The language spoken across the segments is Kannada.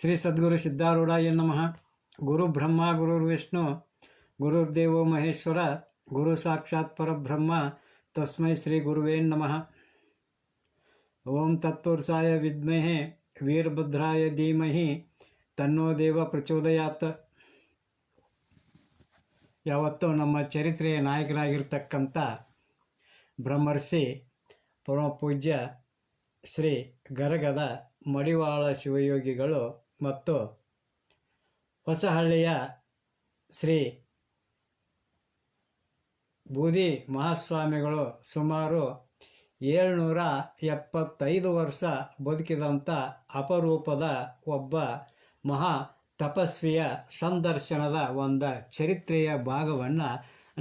ಶ್ರೀ ಸದ್ಗುರು ಸಿದ್ಧಾರೂಢಾಯ ನಮಃ. ಗುರು ಬ್ರಹ್ಮ ಗುರುರ್ ವಿಷ್ಣು ಗುರುರ್ದೇವೋ ಮಹೇಶ್ವರ, ಗುರು ಸಾಕ್ಷಾತ್ ಪರಬ್ರಹ್ಮ, ತಸ್ಮೈ ಶ್ರೀ ಗುರುವೇ ನಮಃ. ಓಂ ತತ್ಪುರುಷಾಯ ವಿದ್ಮಹೆ, ವೀರಭದ್ರಾಯ ಧೀಮಹಿ, ತನ್ನೋ ದೇವ ಪ್ರಚೋದಯಾತ್. ಯಾವತ್ತೂ ನಮ್ಮ ಚರಿತ್ರೆಯ ನಾಯಕರಾಗಿರ್ತಕ್ಕಂಥ ಬ್ರಹ್ಮರ್ಷಿ ಪರಮಪೂಜ್ಯ ಶ್ರೀ ಗರಗದ ಮಡಿವಾಳ ಶಿವಯೋಗಿಗಳು ಮತ್ತು ಹೊಸಹಳ್ಳಿಯ ಶ್ರೀ ಬೂದಿ ಮಹಾಸ್ವಾಮಿಗಳು ಸುಮಾರು ಏಳ್ನೂರ ಎಪ್ಪತ್ತೈದು ವರ್ಷ ಬದುಕಿದಂಥ ಅಪರೂಪದ ಒಬ್ಬ ಮಹಾ ತಪಸ್ವಿಯ ಸಂದರ್ಶನದ ಒಂದು ಚರಿತ್ರೆಯ ಭಾಗವನ್ನು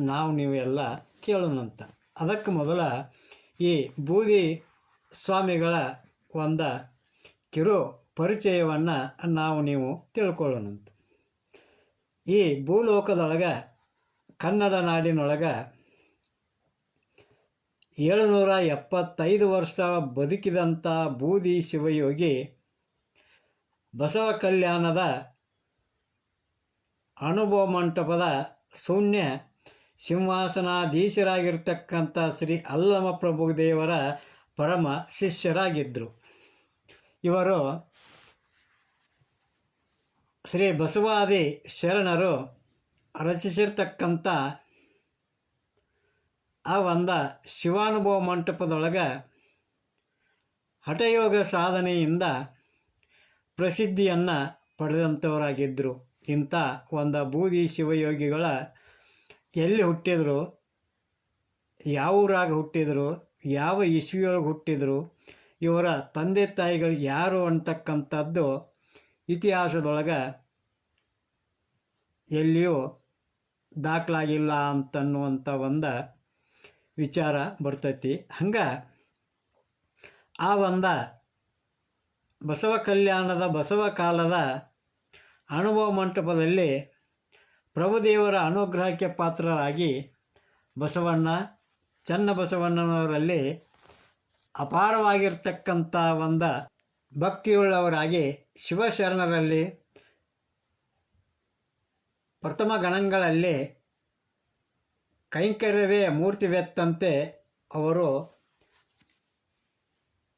ನಾವು ನೀವೆಲ್ಲ ಕೇಳೋಣಂತ ಅದಕ್ಕೆ ಮೊದಲ ಈ ಬೂದಿ ಸ್ವಾಮಿಗಳ ಒಂದು ಕಿರು ಪರಿಚಯವನ್ನು ನಾವು ನೀವು ತಿಳ್ಕೊಳ್ಳೋಣಂತ. ಈ ಭೂಲೋಕದೊಳಗೆ, ಕನ್ನಡ ನಾಡಿನೊಳಗೆ ಏಳುನೂರ ಎಪ್ಪತ್ತೈದು ವರ್ಷ ಬದುಕಿದಂಥ ಬೂದಿ ಶಿವಯೋಗಿ ಬಸವ ಕಲ್ಯಾಣದ ಅನುಭವ ಮಂಟಪದ ಶೂನ್ಯ ಸಿಂಹಾಸನಾಧೀಶರಾಗಿರ್ತಕ್ಕಂಥ ಶ್ರೀ ಅಲ್ಲಮ ಪ್ರಭುದೇವರ ಪರಮ ಶಿಷ್ಯರಾಗಿದ್ದರು ಇವರು ಶ್ರೀ ಬಸವಾದಿ ಶರಣರು ರಚಿಸಿರ್ತಕ್ಕಂಥ ಆ ಒಂದು ಶಿವಾನುಭವ ಮಂಟಪದೊಳಗೆ ಹಠಯೋಗ ಸಾಧನೆಯಿಂದ ಪ್ರಸಿದ್ಧಿಯನ್ನು ಪಡೆದಂಥವರಾಗಿದ್ದರು ಇಂಥ ಒಂದು ಬೂದಿ ಶಿವಯೋಗಿಗಳ ಎಲ್ಲಿ ಹುಟ್ಟಿದರು, ಯಾವ ಊರಾಗ ಹುಟ್ಟಿದರು, ಯಾವ ಇಸ್ವಿಯೊಳಗೆ ಹುಟ್ಟಿದರು ಇವರ ತಂದೆ ತಾಯಿಗಳು ಯಾರು ಅಂತಕ್ಕಂಥದ್ದು ಇತಿಹಾಸದೊಳಗೆ ಎಲ್ಲಿಯೂ ದಾಖಲಾಗಿಲ್ಲ ಅಂತನ್ನುವಂಥ ಒಂದು ವಿಚಾರ ಬರ್ತೈತಿ. ಹಂಗೆ ಆ ಒಂದು ಬಸವ ಕಲ್ಯಾಣದ ಬಸವ ಕಾಲದ ಅನುಭವ ಮಂಟಪದಲ್ಲಿ ಪ್ರಭುದೇವರ ಅನುಗ್ರಹಕ್ಕೆ ಪಾತ್ರರಾಗಿ ಬಸವಣ್ಣ, ಚನ್ನಬಸವಣ್ಣನವರಲ್ಲಿ ಅಪಾರವಾಗಿರ್ತಕ್ಕಂಥ ಒಂದು ಭಕ್ತಿಯುಳ್ಳವರಾಗಿ ಶಿವಶರಣರಲ್ಲಿ, ಪ್ರಥಮ ಗಣಗಳಲ್ಲಿ ಕೈಂಕರ್ಯವೇ ಮೂರ್ತಿವೆತ್ತಂತೆ ಅವರು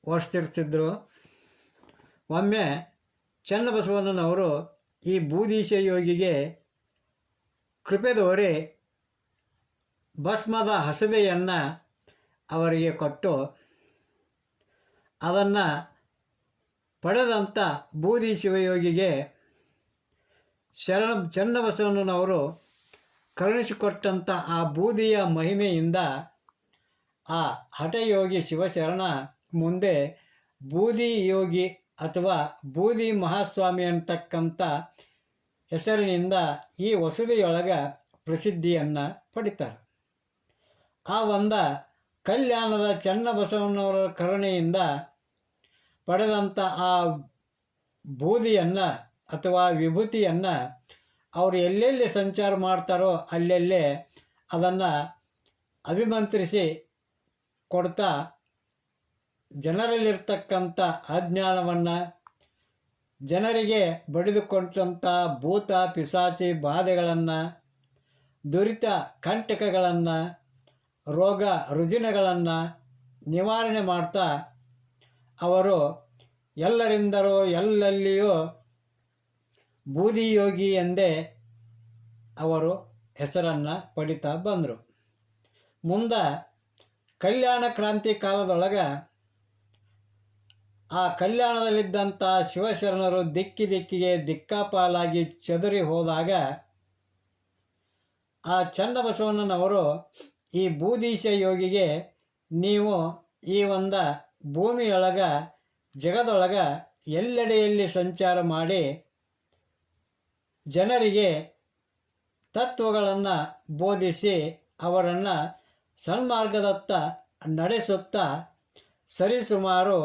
ಓಡಿಸ್ತಿರ್ತಿದ್ರು ಒಮ್ಮೆ ಚನ್ನಬಸವಣ್ಣನವರು ಈ ಬೂದೀಶ ಯೋಗಿಗೆ ಕೃಪೆ ದೋರಿ ಭಸ್ಮದ ಹಸಬೆಯನ್ನು ಅವರಿಗೆ ಕೊಟ್ಟು ಅದನ್ನು ಪಡೆದಂಥ ಬೂದಿ ಶಿವಯೋಗಿಗೆ ಶರಣ ಚನ್ನಬಸವಣ್ಣನವರು ಕರುಣಿಸಿಕೊಟ್ಟಂಥ ಆ ಬೂದಿಯ ಮಹಿಮೆಯಿಂದ ಆ ಹಠಯೋಗಿ ಶಿವಶರಣ ಮುಂದೆ ಬೂದಿ ಯೋಗಿ ಅಥವಾ ಬೂದಿ ಮಹಾಸ್ವಾಮಿ ಅಂತಕ್ಕಂಥ ಹೆಸರಿನಿಂದ ಈ ವಸತಿಯೊಳಗೆ ಪ್ರಸಿದ್ಧಿಯನ್ನು ಪಡಿತಾರೆ. ಆ ಒಂದು ಕಲ್ಯಾಣದ ಚನ್ನಬಸವಣ್ಣವರ ಕರುಣೆಯಿಂದ ಪಡೆದಂಥ ಆ ಬೂದಿಯನ್ನು ಅಥವಾ ವಿಭೂತಿಯನ್ನು ಅವರು ಎಲ್ಲೆಲ್ಲಿ ಸಂಚಾರ ಮಾಡ್ತಾರೋ ಅಲ್ಲೆಲ್ಲೇ ಅದನ್ನು ಅಭಿಮಂತ್ರಿಸಿ ಕೊಡ್ತಾ ಜನರಲ್ಲಿರ್ತಕ್ಕಂಥ ಅಜ್ಞಾನವನ್ನು ಜನರಿಗೆ ಬಡಿದುಕೊಂಡಂಥ ಭೂತ, ಪಿಸಾಚಿ ಬಾಧೆಗಳನ್ನು, ದುರಿತ ಕಂಟಕಗಳನ್ನು ರೋಗ ರುಜಿನಗಳನ್ನು ನಿವಾರಣೆ ಮಾಡ್ತಾ ಅವರು ಎಲ್ಲರಿಂದರೂ ಎಲ್ಲೆಲ್ಲಿಯೂ ಬೂದಿಯೋಗಿ ಎಂದೇ ಅವರು ಹೆಸರನ್ನು ಪಡಿತಾ ಬಂದರು. ಮುಂದೆ ಕಲ್ಯಾಣ ಕ್ರಾಂತಿ ಕಾಲದೊಳಗೆ ಆ ಕಲ್ಯಾಣದಲ್ಲಿದ್ದಂಥ ಶಿವಶರಣರು ದಿಕ್ಕಿ ದಿಕ್ಕಿಗೆ ದಿಕ್ಕಾಪಾಲಾಗಿ ಚದುರಿ ಹೋದಾಗ ಆ ಚನ್ನಬಸವಣ್ಣನವರು ಈ ಬೂದೀಶ ಯೋಗಿಗೆ ನೀವು ಈ ಒಂದು ಭೂಮಿಯೊಳಗ, ಜಗದೊಳಗ ಎಲ್ಲೆಡೆಯಲ್ಲಿ ಸಂಚಾರ ಮಾಡಿ ಜನರಿಗೆ ತತ್ವಗಳನ್ನು ಬೋಧಿಸಿ ಅವರನ್ನು ಸನ್ಮಾರ್ಗದತ್ತ ನಡೆಸುತ್ತಾ ಸರಿಸುಮಾರು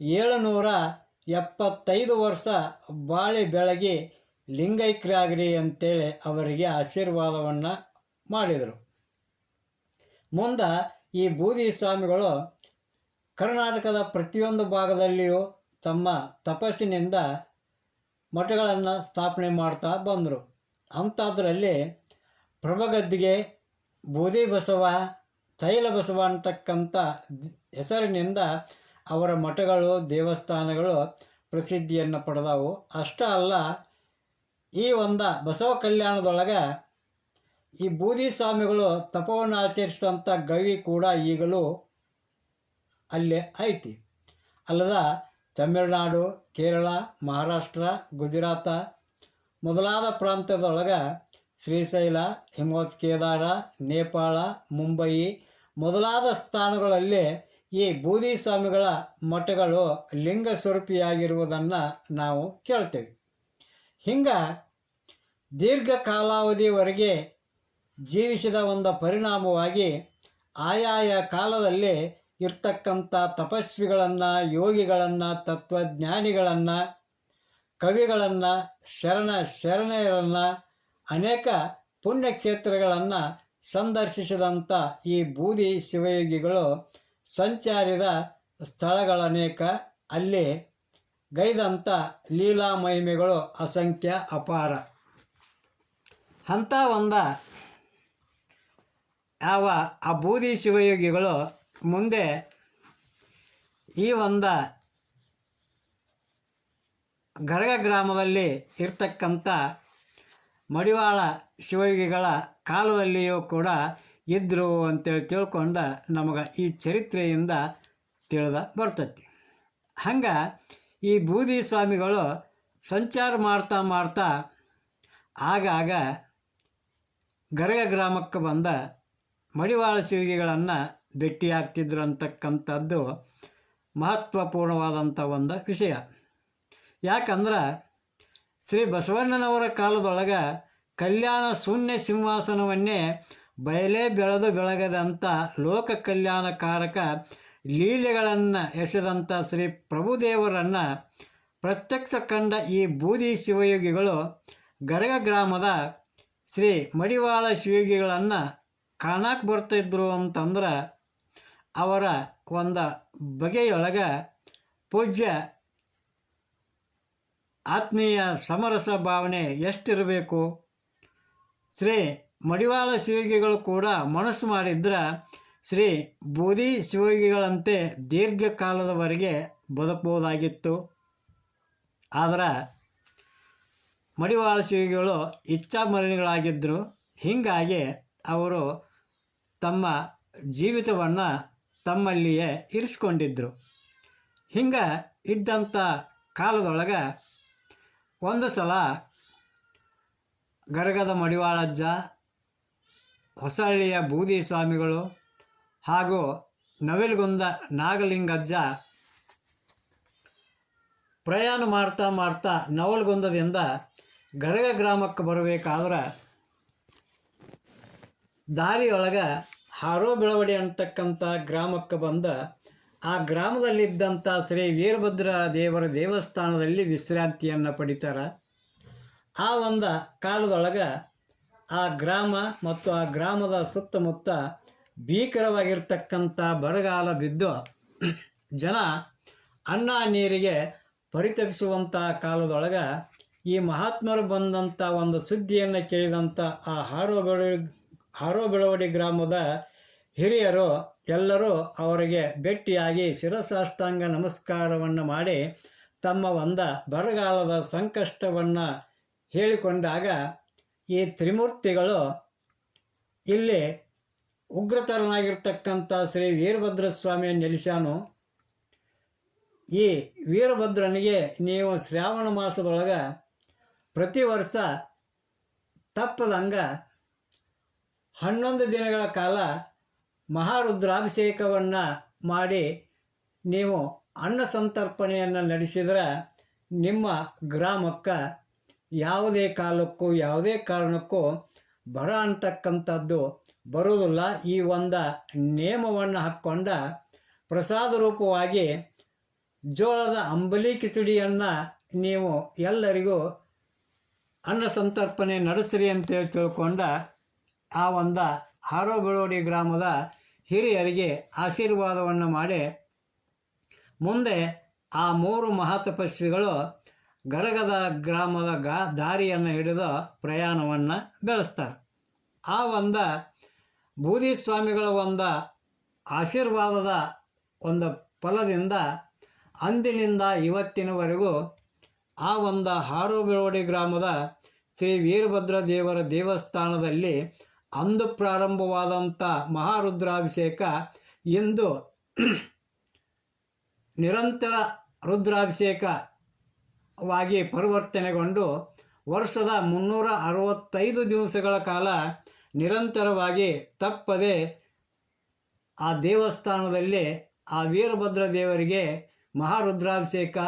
ಏಳುನೂರ ಎಪ್ಪತ್ತೈದು ವರ್ಷ ಬಾಳಿ ಬೆಳಗಿ ಲಿಂಗೈಕ್ಯರಾಗ್ರಿ ಅಂತೇಳಿ ಅವರಿಗೆ ಆಶೀರ್ವಾದವನ್ನು ಮಾಡಿದರು. ಮುಂದೆ ಈ ಬೂದಿ ಸ್ವಾಮಿಗಳು ಕರ್ನಾಟಕದ ಪ್ರತಿಯೊಂದು ಭಾಗದಲ್ಲಿಯೂ ತಮ್ಮ ತಪಸ್ಸಿನಿಂದ ಮಠಗಳನ್ನು ಸ್ಥಾಪನೆ ಮಾಡ್ತಾ ಬಂದರು. ಅಂಥದ್ರಲ್ಲಿ ಪ್ರಭಗದ್ದಿಗೆ ಬೂದಿ ಬಸವ, ತೈಲ ಬಸವ ಅಂತಕ್ಕಂಥ ಹೆಸರಿನಿಂದ ಅವರ ಮಠಗಳು, ದೇವಸ್ಥಾನಗಳು ಪ್ರಸಿದ್ಧಿಯನ್ನು ಪಡೆದವು. ಅಷ್ಟೇ ಅಲ್ಲ ಈ ಒಂದು ಬಸವ ಕಲ್ಯಾಣದೊಳಗೆ ಈ ಬೂದಿ ಸ್ವಾಮಿಗಳು ತಪವನ್ನು ಆಚರಿಸಿದಂಥ ಗವಿ ಕೂಡ ಈಗಲೂ ಅಲ್ಲೇ ಐತಿ. ಅಲ್ಲದ ತಮಿಳುನಾಡು, ಕೇರಳ, ಮಹಾರಾಷ್ಟ್ರ, ಗುಜರಾತ ಮೊದಲಾದ ಪ್ರಾಂತ್ಯದೊಳಗೆ ಶ್ರೀಶೈಲ, ಹಿಮವತ್ ಕೇದಾರ, ನೇಪಾಳ ಮುಂಬಯಿ ಮೊದಲಾದ ಸ್ಥಾನಗಳಲ್ಲಿ ಈ ಬೂದಿ ಸ್ವಾಮಿಗಳ ಮಠಗಳು ಲಿಂಗ ಸ್ವರೂಪಿಯಾಗಿರುವುದನ್ನು ನಾವು ಕೇಳ್ತೇವೆ. ಹಿಂಗೆ ದೀರ್ಘ ಕಾಲಾವಧಿಯವರೆಗೆ ಜೀವಿಸಿದ ಒಂದು ಪರಿಣಾಮವಾಗಿ ಆಯಾಯ ಕಾಲದಲ್ಲಿ ಇರ್ತಕ್ಕಂಥ ತಪಸ್ವಿಗಳನ್ನು, ಯೋಗಿಗಳನ್ನು, ತತ್ವಜ್ಞಾನಿಗಳನ್ನು, ಕವಿಗಳನ್ನು, ಶರಣ ಶರಣೆಯರನ್ನು, ಅನೇಕ ಪುಣ್ಯಕ್ಷೇತ್ರಗಳನ್ನು ಸಂದರ್ಶಿಸಿದಂಥ ಈ ಬೂದಿ ಶಿವಯೋಗಿಗಳು ಸಂಚಾರಿದ ಸ್ಥಳಗಳನೇಕ. ಅಲ್ಲಿ ಗೈದಂಥ ಲೀಲಾ ಮಹಿಮೆಗಳು ಅಸಂಖ್ಯ ಅಪಾರ. ಅಂಥ ಒಂದ ಯಾವ ಆ ಬೂದಿ ಶಿವಯೋಗಿಗಳು ಮುಂದೆ ಈ ಒಂದು ಗರಗ ಗ್ರಾಮದಲ್ಲಿ ಇರ್ತಕ್ಕಂಥ ಮಡಿವಾಳ ಶಿವಯೋಗಿಗಳ ಕಾಲದಲ್ಲಿಯೂ ಕೂಡ ಇದ್ದರು ಅಂತೇಳಿ ತಿಳ್ಕೊಂಡು ನಮಗೆ ಈ ಚರಿತ್ರೆಯಿಂದ ತಿಳಿದ ಬರ್ತೈತಿ. ಹಂಗೆ ಈ ಬೂದಿ ಸ್ವಾಮಿಗಳು ಸಂಚಾರ ಮಾಡ್ತಾ ಮಾಡ್ತಾ ಆಗಾಗ ಗರಗ ಗ್ರಾಮಕ್ಕೆ ಬಂದ ಮಡಿವಾಳ ಶಿವಿಗೆಗಳನ್ನು ಭೇಟಿಯಾಗ್ತಿದ್ರು ಅಂತಕ್ಕಂಥದ್ದು ಮಹತ್ವಪೂರ್ಣವಾದಂಥ ಒಂದು ವಿಷಯ. ಯಾಕಂದ್ರೆ ಶ್ರೀ ಬಸವಣ್ಣನವರ ಕಾಲದೊಳಗೆ ಕಲ್ಯಾಣ ಶೂನ್ಯ ಸಿಂಹಾಸನವನ್ನೇ ಬಯಲೇ ಬೆಳೆದು ಬೆಳಗದಂಥ ಲೋಕ ಕಲ್ಯಾಣಕಾರಕ ಲೀಲೆಗಳನ್ನು ಎಸೆದಂಥ ಶ್ರೀ ಪ್ರಭುದೇವರನ್ನು ಪ್ರತ್ಯಕ್ಷ ಕಂಡ ಈ ಬೂದಿ ಶಿವಯೋಗಿಗಳು ಗರಗ ಗ್ರಾಮದ ಶ್ರೀ ಮಡಿವಾಳ ಶಿವಯೋಗಿಗಳನ್ನು ಕಾಣಕ್ಕೆ ಬರ್ತಿದ್ರು ಅಂತಂದ್ರೆ ಅವರ ಒಂದು ಬಗೆಯೊಳಗೆ ಪೂಜ್ಯ ಆತ್ಮೀಯ ಸಮರಸ ಭಾವನೆ ಎಷ್ಟಿರಬೇಕು? ಶ್ರೀ ಮಡಿವಾಳ ಶಿವಗಿಗಳು ಕೂಡ ಮನಸ್ಸು ಮಾಡಿದ್ರೆ ಶ್ರೀ ಬೂದಿ ಶಿವಗಿಗಳಂತೆ ದೀರ್ಘಕಾಲದವರೆಗೆ ಬದುಕಬಹುದಾಗಿತ್ತು ಆದರೆ ಮಡಿವಾಳ ಶಿವಯೋಗಿಗಳು ಇಚ್ಛಾಮರಣಿಗಳಾಗಿದ್ದರು ಹೀಗಾಗಿ ಅವರು ತಮ್ಮ ಜೀವಿತವನ್ನು ತಮ್ಮಲ್ಲಿಯೇ ಇರಿಸ್ಕೊಂಡಿದ್ದರು ಹಿಂಗೆ ಇದ್ದಂಥ ಕಾಲದೊಳಗೆ ಒಂದು ಸಲ ಗರಗದ ಮಡಿವಾಳಜ್ಜ, ಹೊಸಹಳ್ಳಿಯ ಬೂದಿ ಸ್ವಾಮಿಗಳು ಹಾಗೂ ನವಿಲುಗುಂದ ನಾಗಲಿಂಗಜ್ಜ ಪ್ರಯಾಣ ಮಾಡ್ತಾ ಮಾಡ್ತಾ ನವಲಗುಂದದಿಂದ ಗರಗ ಗ್ರಾಮಕ್ಕೆ ಬರಬೇಕಾದ್ರೆ ದಾರಿಯೊಳಗೆ ಹಾರೋ ಬೆಳವಡಿ ಅಂತಕ್ಕಂಥ ಗ್ರಾಮಕ್ಕೆ ಬಂದ ಆ ಗ್ರಾಮದಲ್ಲಿದ್ದಂಥ ಶ್ರೀ ವೀರಭದ್ರ ದೇವರ ದೇವಸ್ಥಾನದಲ್ಲಿ ವಿಶ್ರಾಂತಿಯನ್ನು ಪಡಿತಾರೆ. ಆ ಒಂದು ಕಾಲದೊಳಗೆ ಆ ಗ್ರಾಮ ಮತ್ತು ಆ ಗ್ರಾಮದ ಸುತ್ತಮುತ್ತ ಭೀಕರವಾಗಿರ್ತಕ್ಕಂಥ ಬರಗಾಲ ಬಿದ್ದು ಜನ ಅನ್ನ ನೀರಿಗೆ ಪರಿತಪಿಸುವಂಥ ಕಾಲದೊಳಗೆ ಈ ಮಹಾತ್ಮರು ಬಂದಂಥ ಒಂದು ಸುದ್ದಿಯನ್ನು ಕೇಳಿದಂಥ ಆ ಹಾರೋ ಬೆಳವಡಿ ಹಾರೋ ಬೆಳವಡಿ ಗ್ರಾಮದ ಹಿರಿಯರು ಎಲ್ಲರೂ ಅವರಿಗೆ ಭೇಟಿಯಾಗಿ ಶಿರಸಾಷ್ಟಾಂಗ ನಮಸ್ಕಾರವನ್ನು ಮಾಡಿ ತಮ್ಮ ಒಂದ ಬರಗಾಲದ ಸಂಕಷ್ಟವನ್ನು ಹೇಳಿಕೊಂಡಾಗ ಈ ತ್ರಿಮೂರ್ತಿಗಳು ಇಲ್ಲಿ ಉಗ್ರತರನಾಗಿರ್ತಕ್ಕಂಥ ಶ್ರೀ ವೀರಭದ್ರ ಸ್ವಾಮಿಯ ನೆಲೆಸ್ಯಾನು. ಈ ವೀರಭದ್ರನಿಗೆ ನೀವು ಶ್ರಾವಣ ಮಾಸದೊಳಗೆ ಪ್ರತಿ ವರ್ಷ ತಪ್ಪದಂಗ ಹನ್ನೊಂದು ದಿನಗಳ ಕಾಲ ಮಹಾರುದ್ರಾಭಿಷೇಕವನ್ನು ಮಾಡಿ ನೀವು ಅನ್ನ ಸಂತರ್ಪಣೆಯನ್ನು ನಡೆಸಿದರೆ ನಿಮ್ಮ ಗ್ರಾಮಕ್ಕೆ ಯಾವುದೇ ಕಾಲಕ್ಕೂ, ಯಾವುದೇ ಕಾರಣಕ್ಕೂ ಬರ ಅಂತಕ್ಕಂಥದ್ದು ಬರುವುದಿಲ್ಲ. ಈ ಒಂದು ನಿಯಮವನ್ನು ಹಾಕ್ಕೊಂಡ ಪ್ರಸಾದ ರೂಪವಾಗಿ ಜೋಳದ ಅಂಬಲಿ ಕಿಚಡಿಯನ್ನು ನೀವು ಎಲ್ಲರಿಗೂ ಅನ್ನ ಸಂತರ್ಪಣೆ ನಡೆಸ್ರಿ ಅಂತೇಳಿ ತಿಳ್ಕೊಂಡ ಆ ಒಂದು ಹಾರೋ ಬೆಳವಡಿ ಗ್ರಾಮದ ಹಿರಿಯರಿಗೆ ಆಶೀರ್ವಾದವನ್ನು ಮಾಡಿ. ಮುಂದೆ ಆ ಮೂರು ಮಹಾತಪಸ್ವಿಗಳು ಗರಗದ ಗ್ರಾಮದ ಗ ದಾರಿಯನ್ನು ಹಿಡಿದು ಪ್ರಯಾಣವನ್ನು ಬೆಳೆಸ್ತಾರೆ. ಆ ಒಂದು ಬೂದಿ ಸ್ವಾಮಿಗಳ ಒಂದು ಆಶೀರ್ವಾದದ ಒಂದು ಫಲದಿಂದ ಅಂದಿನಿಂದ ಇವತ್ತಿನವರೆಗೂ ಆ ಒಂದು ಹಾರೋಬಿಳೋಡಿ ಗ್ರಾಮದ ಶ್ರೀ ವೀರಭದ್ರ ದೇವರ ದೇವಸ್ಥಾನದಲ್ಲಿ ಅಂದು ಪ್ರಾರಂಭವಾದಂಥ ಮಹಾರುದ್ರಾಭಿಷೇಕ ಇಂದು ನಿರಂತರ ರುದ್ರಾಭಿಷೇಕವಾಗಿ ಪರಿವರ್ತನೆಗೊಂಡು ವರ್ಷದ ಮುನ್ನೂರ ಅರವತ್ತೈದು ದಿವಸಗಳ ಕಾಲ ನಿರಂತರವಾಗಿ ತಪ್ಪದೆ ಆ ದೇವಸ್ಥಾನದಲ್ಲಿ ಆ ವೀರಭದ್ರ ದೇವರಿಗೆ ಮಹಾರುದ್ರಾಭಿಷೇಕ,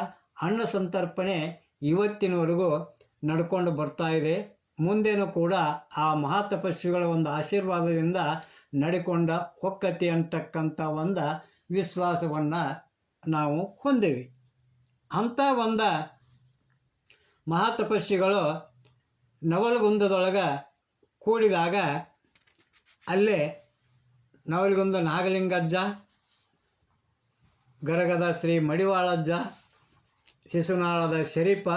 ಅನ್ನ ಸಂತರ್ಪಣೆ ಇವತ್ತಿನವರೆಗೂ ನಡ್ಕೊಂಡು ಬರ್ತಾ ಇದೆ. ಮುಂದೇನೂ ಕೂಡ ಆ ಮಹಾತಪಸ್ವಿಗಳ ಒಂದು ಆಶೀರ್ವಾದದಿಂದ ನಡಿಕೊಂಡ ಒಕ್ಕತಿ ಅಂತಕ್ಕಂಥ ಒಂದು ವಿಶ್ವಾಸವನ್ನು ನಾವು ಹೊಂದೇವಿ. ಅಂಥ ಒಂದು ಮಹಾತಪಸ್ವಿಗಳು ನವಲಗುಂದದೊಳಗೆ ಕೂಡಿದಾಗ ಅಲ್ಲೇ ನವಲಗುಂದ ನಾಗಲಿಂಗಜ್ಜ, ಗರಗದ ಶ್ರೀ ಮಡಿವಾಳಜ್ಜ, ಶಿಶುನಾಳದ ಶರೀಫ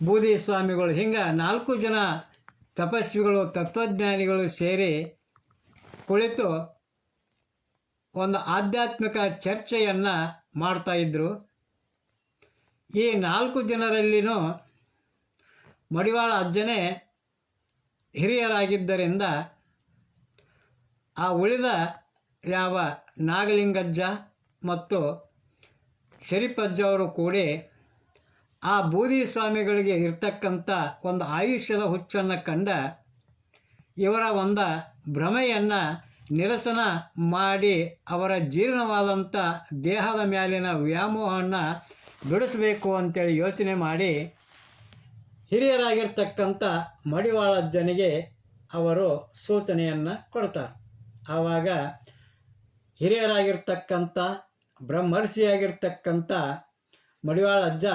ಬೂದಿ ಸ್ವಾಮಿಗಳು, ಹಿಂಗೆ ನಾಲ್ಕು ಜನ ತಪಸ್ವಿಗಳು, ತತ್ವಜ್ಞಾನಿಗಳು ಸೇರಿ ಕುಳಿತು ಒಂದು ಆಧ್ಯಾತ್ಮಿಕ ಚರ್ಚೆಯನ್ನು ಮಾಡ್ತಾ ಇದ್ದರು ಈ ನಾಲ್ಕು ಜನರಲ್ಲಿನೂ ಮಡಿವಾಳ ಅಜ್ಜನೇ ಹಿರಿಯರಾಗಿದ್ದರಿಂದ ಆ ಉಳಿದ ಯಾವ ನಾಗಲಿಂಗಜ್ಜ ಮತ್ತು ಶರೀಫಜ್ಜ ಅವರು ಕೂಡಿ ಆ ಬೂದಿ ಸ್ವಾಮಿಗಳಿಗೆ ಇರ್ತಕ್ಕಂಥ ಒಂದು ಆಯುಷ್ಯದ ಹುಚ್ಚನ್ನು ಕಂಡ ಇವರ ಒಂದು ಭ್ರಮೆಯನ್ನು ನಿರಸನ ಮಾಡಿ ಅವರ ಜೀರ್ಣವಾದಂಥ ದೇಹದ ಮೇಲಿನ ವ್ಯಾಮೋಹವನ್ನು ಬಿಡಿಸಬೇಕು ಅಂತೇಳಿ ಯೋಚನೆ ಮಾಡಿ ಹಿರಿಯರಾಗಿರ್ತಕ್ಕಂಥ ಮಡಿವಾಳಜ್ಜನಿಗೆ ಅವರು ಸೂಚನೆಯನ್ನು ಕೊಡ್ತಾರೆ. ಆವಾಗ ಹಿರಿಯರಾಗಿರ್ತಕ್ಕಂಥ ಬ್ರಹ್ಮರ್ಷಿಯಾಗಿರ್ತಕ್ಕಂಥ ಮಡಿವಾಳಜ್ಜ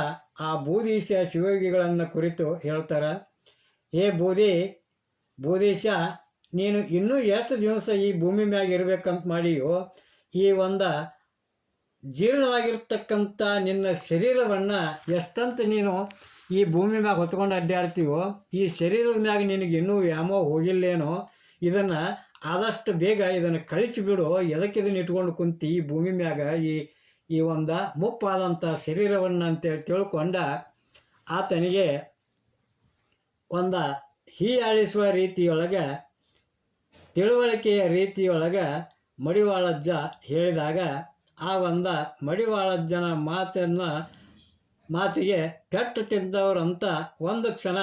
ಆ ಬೂದೀಶ ಶಿವಯೋಗಿಗಳನ್ನು ಕುರಿತು ಹೇಳ್ತಾರೆ, ಏ ಬೂದಿ ಬೂದೀಶ ನೀನು ಇನ್ನೂ ಎಷ್ಟು ದಿವಸ ಈ ಭೂಮಿ ಮ್ಯಾಗ ಇರಬೇಕಂತ ಮಾಡಿಯೋ, ಈ ಒಂದು ಜೀರ್ಣವಾಗಿರ್ತಕ್ಕಂಥ ನಿನ್ನ ಶರೀರವನ್ನು ಎಷ್ಟಂತ ನೀನು ಈ ಭೂಮಿ ಮ್ಯಾಗ ಹೊತ್ಕೊಂಡು ಅಡ್ಡಾಡ್ತೀವೋ, ಈ ಶರೀರದ ಮ್ಯಾಗ ನಿನಗೆ ಇನ್ನೂ ವ್ಯಾಮೋ ಹೋಗಿಲ್ಲೇನೋ, ಇದನ್ನು ಆದಷ್ಟು ಬೇಗ ಇದನ್ನು ಕಳಿಸಿಬಿಡು ಎದಕ್ಕೆ ಇದನ್ನು ಇಟ್ಕೊಂಡು ಕುಂತಿ ಈ ಭೂಮಿ ಮ್ಯಾಗ ಈ ಈ ಒಂದು ಮುಪ್ಪಾದಂಥ ಶರೀರವನ್ನು ಅಂತೇಳಿ ತಿಳ್ಕೊಂಡ ಆತನಿಗೆ ಒಂದು ಹೀಯಾಳಿಸುವ ರೀತಿಯೊಳಗೆ, ತಿಳುವಳಿಕೆಯ ರೀತಿಯೊಳಗೆ ಮಡಿವಾಳಜ್ಜ ಹೇಳಿದಾಗ ಆ ಒಂದು ಮಡಿವಾಳಜ್ಜನ ಮಾತನ್ನು, ಮಾತಿಗೆ ಪೆಟ್ಟು ತಿಂದವರಂತ ಒಂದು ಕ್ಷಣ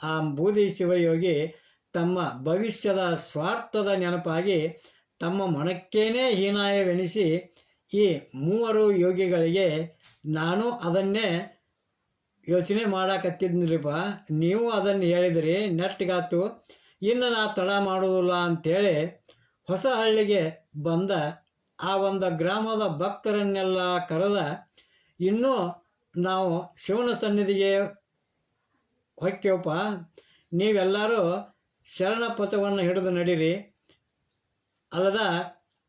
ಆ ಬೂದಿ ಶಿವಯೋಗಿ ತಮ್ಮ ಭವಿಷ್ಯದ ಸ್ವಾರ್ಥದ ನೆನಪಾಗಿ ತಮ್ಮ ಮೊಣಕ್ಕೇನೇ ಹೀನಾಯವೆನಿಸಿ ಈ ಮೂವರು ಯೋಗಿಗಳಿಗೆ ನಾನು ಅದನ್ನೇ ಯೋಚನೆ ಮಾಡಾಕತ್ತಿದ್ನಿರಿಪ್ಪ. ನೀವು ಅದನ್ನು ಹೇಳಿದಿರಿ, ನೆಟ್ಗಾತು, ಇನ್ನು ನಾ ತಡ ಮಾಡುವುದಿಲ್ಲ ಅಂಥೇಳಿ ಹೊಸ ಹಳ್ಳಿಗೆ ಬಂದ ಆ ಒಂದು ಗ್ರಾಮದ ಭಕ್ತರನ್ನೆಲ್ಲ ಕರೆದ, ಇನ್ನೂ ನಾವು ಶಿವನ ಸನ್ನಿಧಿಗೆ ಹೊಕ್ಕೆವಪ್ಪ ನೀವೆಲ್ಲರೂ ಶರಣ ಪಥವನ್ನು ಹಿಡಿದು ನಡೀರಿ. ಅಲ್ಲದ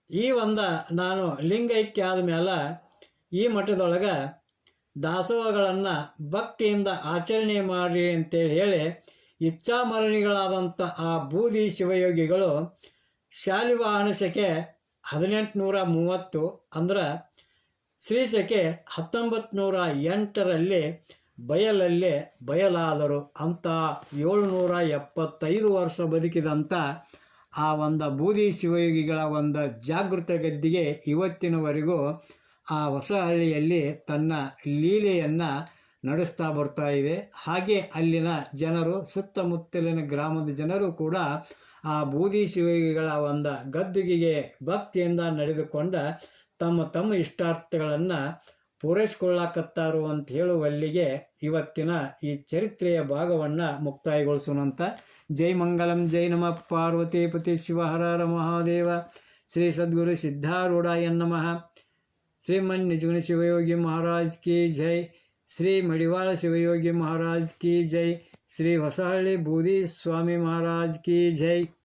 ಈ ಒಂದು ನಾನು ಲಿಂಗೈಕ್ಯ ಆದಮೇಲೆ ಈ ಮಠದೊಳಗೆ ದಾಸೋಹಗಳನ್ನು ಭಕ್ತಿಯಿಂದ ಆಚರಣೆ ಮಾಡಿ ಅಂತೇಳಿ ಹೇಳಿ ಇಚ್ಛಾಮರಣಿಗಳಾದಂಥ ಆ ಬೂದಿ ಶಿವಯೋಗಿಗಳು ಶಾಲಿವಾಹನ ಶಕೆ ಹದಿನೆಂಟುನೂರ ಮೂವತ್ತು ಅಂದ್ರೆ ಶ್ರೀ ಹತ್ತೊಂಬತ್ತು ನೂರ ಎಂಟರಲ್ಲಿ ಬಯಲಲ್ಲಿ ಬಯಲಾದರು ಅಂತ ಏಳುನೂರ ಎಪ್ಪತ್ತೈದು ವರ್ಷ ಬದುಕಿದಂಥ ಆ ಒಂದು ಬೂದಿ ಶಿವಯೋಗಿಗಳ ಒಂದು ಜಾಗೃತ ಗದ್ದಿಗೆ ಇವತ್ತಿನವರೆಗೂ ಆ ಹೊಸಹಳ್ಳಿಯಲ್ಲಿ ತನ್ನ ಲೀಲೆಯನ್ನು ನಡೆಸ್ತಾ ಬರ್ತಾ ಇವೆ. ಹಾಗೆ ಅಲ್ಲಿನ ಜನರು, ಸುತ್ತಮುತ್ತಲಿನ ಗ್ರಾಮದ ಜನರು ಕೂಡ ಆ ಬೂದಿ ಶಿವಯೋಗಿಗಳ ಒಂದು ಗದ್ದುಗೆಗೆ ಭಕ್ತಿಯಿಂದ ನಡೆದುಕೊಂಡ ತಮ್ಮ ತಮ್ಮ ಇಷ್ಟಾರ್ಥಗಳನ್ನು ಪೂರೈಸ್ಕೊಳ್ಳಾಕತ್ತಾರು ಅಂತ ಹೇಳುವಲ್ಲಿಗೆ ಇವತ್ತಿನ ಈ ಚರಿತ್ರೆಯ ಭಾಗವನ್ನು ಮುಕ್ತಾಯಗೊಳಿಸೋಣಂತ जय मंगलम, जय नम। पार्वती पति शिव, हर हर महादेव। श्री सद्गुरु सिद्धारूढ़ाय नम। श्रीमन निजगुण शिवयोगी महाराज की जय। श्री मड़िवाल शिवयोगी महाराज की जय। श्री वसहली बोधी स्वामी महाराज की जय।